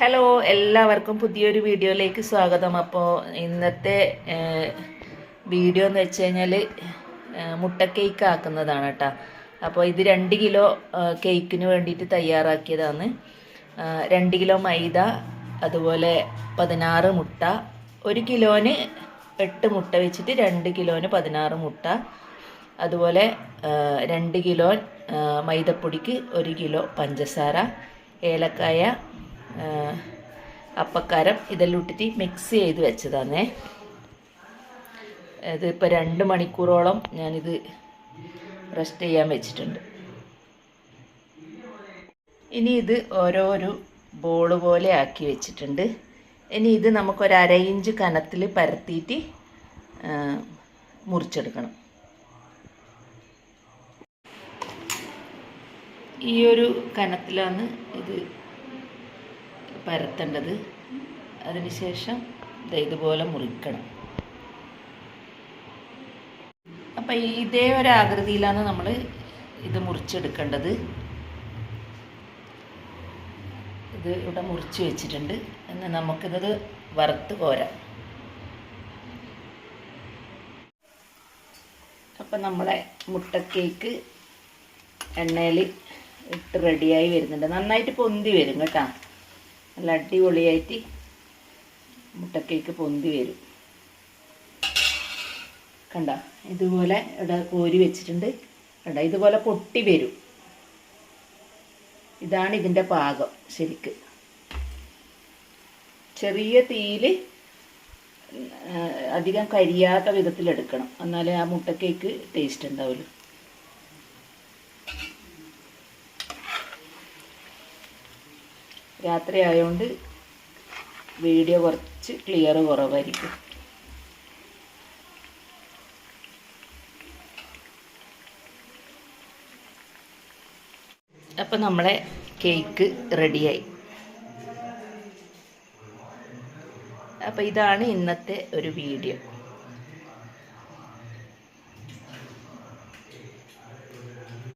Hello എല്ലാവർക്കും പുതിയൊരു വീഡിയോയിലേക്ക് സ്വാഗതം. അപ്പോൾ ഇന്നത്തെ വീഡിയോ എന്ന് വെച്ച് കഴിഞ്ഞാൽ മുട്ട കേക്ക് ആക്കുന്നതാണ് കേട്ടോ അപ്പോൾ ഇത് രണ്ട് കിലോ കേക്കിന് വേണ്ടിയിട്ട് തയ്യാറാക്കിയതാണ്. രണ്ട് കിലോ മൈദ അതുപോലെ പതിനാറ് മുട്ട ഒരു കിലോന് എട്ട് മുട്ട വെച്ചിട്ട് രണ്ട് കിലോന് പതിനാറ് മുട്ട അതുപോലെ രണ്ട് കിലോ മൈദപ്പൊടിക്ക് ഒരു കിലോ പഞ്ചസാര ഏലക്കായ അപ്പക്കാരം ഇതെല്ലാം ഇട്ടിട്ട് മിക്സ് ചെയ്ത് വെച്ചതാണേ. ഇത് ഇപ്പോൾ രണ്ട് മണിക്കൂറോളം ഞാനിത് റെസ്റ്റ് ചെയ്യാൻ വെച്ചിട്ടുണ്ട്. ഇനി ഇത് ഓരോരോ ബോൾ പോലെ ആക്കി വെച്ചിട്ടുണ്ട്. ഇനി ഇത് നമുക്കൊരു അര ഇഞ്ച് കനത്തിൽ പരത്തിയിട്ട് മുറിച്ചെടുക്കണം. ഈ ഒരു കനത്തിലാണ് ഇത് പരത്തേണ്ടത്. അതിനുശേഷം ഇതുപോലെ മുറിക്കണം. അപ്പം ഇതേ ഒരു ആകൃതിയിലാണ് നമ്മൾ ഇത് മുറിച്ചെടുക്കേണ്ടത്. ഇത് ഇവിടെ മുറിച്ച് വെച്ചിട്ടുണ്ട്. എന്ന് നമുക്കിത് വറുത്ത് കോരാം. അപ്പം നമ്മളെ മുട്ടക്കേക്ക് എണ്ണയിൽ ഇട്ട് റെഡിയായി വരുന്നുണ്ട്. നന്നായിട്ട് പൊന്തി വരും കേട്ടോ. നല്ല അടിപൊളിയായിട്ട് മുട്ടക്കേക്ക് പൊന്തി വരും. കണ്ട? ഇതുപോലെ ഇവിടെ കോരി വെച്ചിട്ടുണ്ട്. കണ്ട? ഇതുപോലെ പൊട്ടി വരും. ഇതാണ് ഇതിന്റെ പാകം ശരിക്ക്. ചെറിയ തീയിൽ അധികം കരിയാത്ത വിധത്തിലെടുക്കണം എന്നാലേ ആ മുട്ടക്കേക്ക് ടേസ്റ്റ് ഉണ്ടാവുള്ളൂ. രാത്രി ആയതുകൊണ്ട് വീഡിയോ കുറച്ച് ക്ലിയർ കുറവായിരിക്കും. അപ്പം നമ്മളെ കേക്ക് റെഡിയായി അപ്പം ഇതാണ് ഇന്നത്തെ ഒരു വീഡിയോ